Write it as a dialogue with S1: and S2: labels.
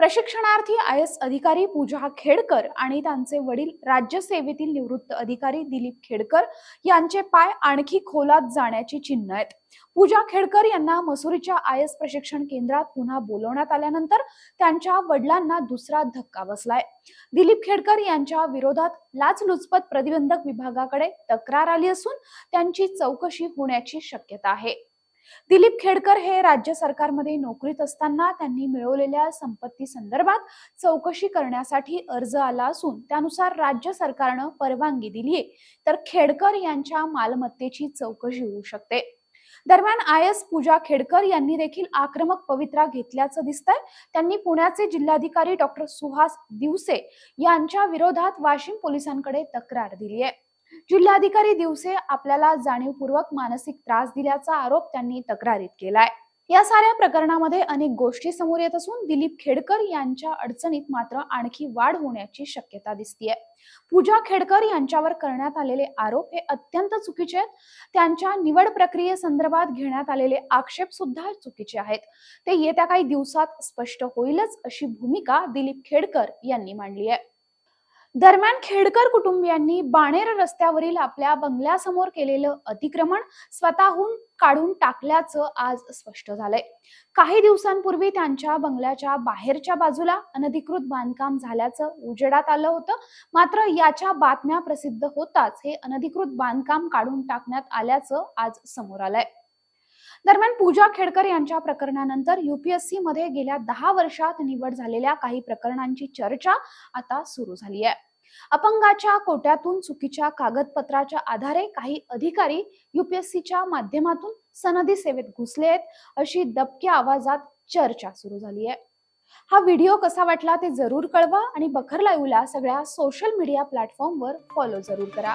S1: प्रशिक्षणार्थी I S अधिकारी पूजा खेडकर आणि त्यांचे वडील राज्यसेवेतील निवृत्त अधिकारी दिलीप खेडकर यांचे पाय आणखी खोलात जाण्याची चिन्ह आहेत. पूजा खेडकर यांना मसुरीच्या आय एस प्रशिक्षण केंद्रात पुन्हा बोलवण्यात आल्यानंतर त्यांच्या वडिलांना दुसरा धक्का बसलाय. दिलीप खेडकर यांच्या विरोधात लाचलुचपत प्रतिबंधक विभागाकडे तक्रार आली असून त्यांची चौकशी होण्याची शक्यता आहे. दिलीप खेडकर हे राज्य सरकारमध्ये नोकरीत असताना त्यांनी मिळवलेल्या संपत्ती संदर्भात चौकशी करण्यासाठी अर्ज आला असून त्यानुसार राज्य सरकारनं परवानगी दिलीये तर खेडकर यांच्या मालमत्तेची चौकशी होऊ शकते. दरम्यान आय एस पूजा खेडकर यांनी देखील आक्रमक पवित्रा घेतल्याचं दिसतंय. त्यांनी पुण्याचे जिल्हाधिकारी डॉक्टर सुहास दिवसे यांच्या विरोधात वाशिम पोलिसांकडे तक्रार दिली आहे. जिल्हाधिकारी दिवसे आपल्याला जाणीवपूर्वक मानसिक त्रास दिल्याचा आरोप त्यांनी तक्रारीत केलाय. या साऱ्या प्रकरणामध्ये अनेक गोष्टी समोर येत असून दिलीप खेडकर यांच्या अडचणीत मात्र आणखी वाढ होण्याची शक्यता दिसतीये. पूजा खेडकर यांच्यावर करण्यात आलेले आरोप हे अत्यंत चुकीचे आहेत. त्यांच्या निवड प्रक्रियेसंदर्भात घेण्यात आलेले आक्षेप सुद्धा चुकीचे आहेत. ते येत्या काही दिवसात स्पष्ट होईलच अशी भूमिका दिलीप खेडकर यांनी मांडली आहे. दरम्यान खेडकर कुटुंबियांनी बाणेर रस्त्यावरील आपल्या बंगल्यासमोर केलेलं अतिक्रमण स्वतःहून काढून टाकल्याचं आज स्पष्ट झालंय. काही दिवसांपूर्वी त्यांच्या बंगल्याच्या बाहेरच्या बाजूला अनधिकृत बांधकाम झाल्याचं उजेडात आलं होतं. मात्र याच्या बातम्या प्रसिद्ध होताच हे अनधिकृत बांधकाम काढून टाकण्यात आल्याचं आज समोर आलंय. दरम्यान पूजा खेडकर यांच्या प्रकरणानंतर युपीएससी मध्ये गेल्या दहा वर्षात निवड झालेल्या काही प्रकरणांची चर्चा आता सुरू झाली आहे. अपंगाच्या कोट्यातून चुकीच्या कागदपत्राच्या आधारे काही अधिकारी युपीएससीच्या माध्यमातून सनदी सेवेत घुसले आहेत अशी दबक्या आवाजात चर्चा सुरू झाली आहे. हा व्हिडिओ कसा वाटला ते जरूर कळवा आणि बखर लाईव्हला सगळ्या सोशल मीडिया प्लॅटफॉर्मवर फॉलो जरूर करा.